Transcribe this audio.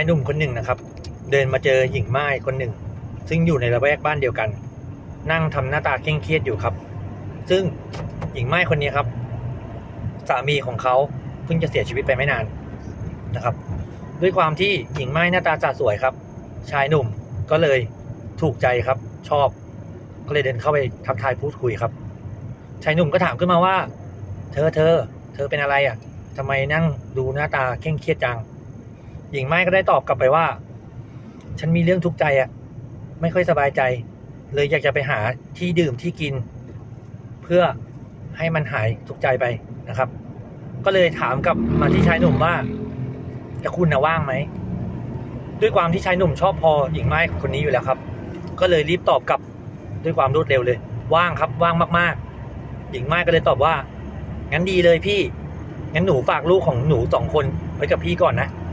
ายหนุ่มคนหนึ่งนะครับ เดินมาเจอหญิงไม้คนหนึ่ง ซึ่งอยู่ในละแวกบ้านเดียวกัน นั่งทำหน้าตาเคร่งเครียดอยู่ครับ ซึ่งหญิงไม้คนนี้ครับ สามีของเขาเพิ่งจะเสียชีวิตไปไม่นานนะครับ ด้วยความที่หญิงไม้หน้าตาสะสวยครับ ชายหนุ่มก็เลยถูกใจครับ ชอบ ก็เลยเดินเข้าไปทักทายพูดคุยครับ ชายหนุ่มก็ถามขึ้นมาว่า เธอเธอ เธอเป็นอะไรอะทำไมนั่งดูหน้าตาเคร่งเครียดจัง หญิงไม้ก็ได้ตอบกลับไปว่า ฉันมีเรื่องทุกข์ใจอะไม่ค่อยสบายใจ เลยอยากจะไปหาที่ดื่มที่กิน เพื่อให้มันหายทุกข์ใจไปนะครับ ก็เลยถามกลับมาที่ชายหนุ่มว่าจะคุณนะว่างไหมด้วยความที่ชายหนุ่มชอบพอหญิงไม้คนนี้อยู่แล้วครับ ก็เลยรีบตอบกลับด้วยความรวดเร็วเลย ว่างครับว่างมากๆ หญิงไม้ก็เลยตอบว่า งั้นดีเลยพี่งั้นหนูฝากลูกของหนูสองคนไว้กับพี่ก่อนนะ